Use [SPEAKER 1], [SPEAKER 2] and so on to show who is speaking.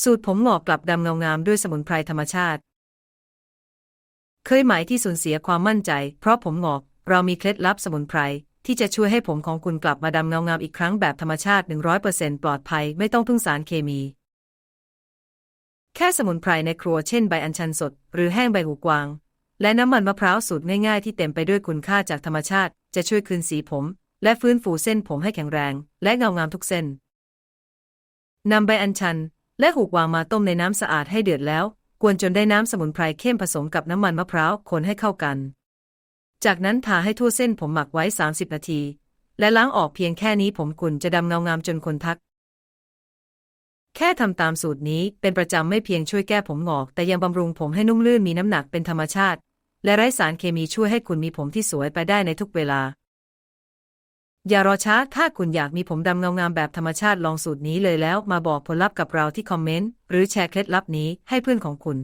[SPEAKER 1] สูตรผมหงอกกลับดำเงางามด้วยสมุนไพรธรรมชาติ เคยหมายที่สูญเสียความมั่นใจ เพราะผมหงอก เรามีเคล็ดลับสมุนไพรที่จะช่วยให้ผมของคุณกลับมาดำเงางามอีกครั้งแบบธรรมชาติ 100%ปลอดภัยไม่ต้องพึ่งสารเคมี แค่สมุนไพรในครัวเช่นใบอัญชันสด หรือแห้งใบหูกวาง และน้ำมันมะพร้าวสูตรง่ายๆที่เต็มไปด้วยคุณค่าจากธรรมชาติ จะช่วยคืนสีผม และฟื้นฟูเส้นผมให้แข็งแรง และเงางามทุกเส้นนำใบอัญชัน และหูกวางมาต้มในน้ำสะอาดให้เดือดแล้ว กวนจนได้น้ำสมุนไพรเข้มผสมกับน้ำมันมะพร้าวคนให้เข้ากัน จากนั้นทาให้ทั่วเส้นผมหมักไว้ 30 นาที และล้างออกเพียงแค่นี้ผมคุณจะดำเงางามจนคนทัก แค่ทำตามสูตรนี้เป็นประจำไม่เพียงช่วยแก้ผมหงอก แต่ยังบำรุงผมให้นุ่มลื่นมีน้ำหนักเป็นธรรมชาติ และไร้สารเคมีช่วยให้คุณมีผมที่สวยไปได้ในทุกเวลา อย่ารอช้า ถ้าคุณอยากมีผมดำเงางามแบบธรรมชาติลองสูตรนี้เลยแล้วมาบอกผลลัพธ์กับเราที่คอมเมนต์ หรือแชร์เคล็ดลับนี้ให้เพื่อนของคุณ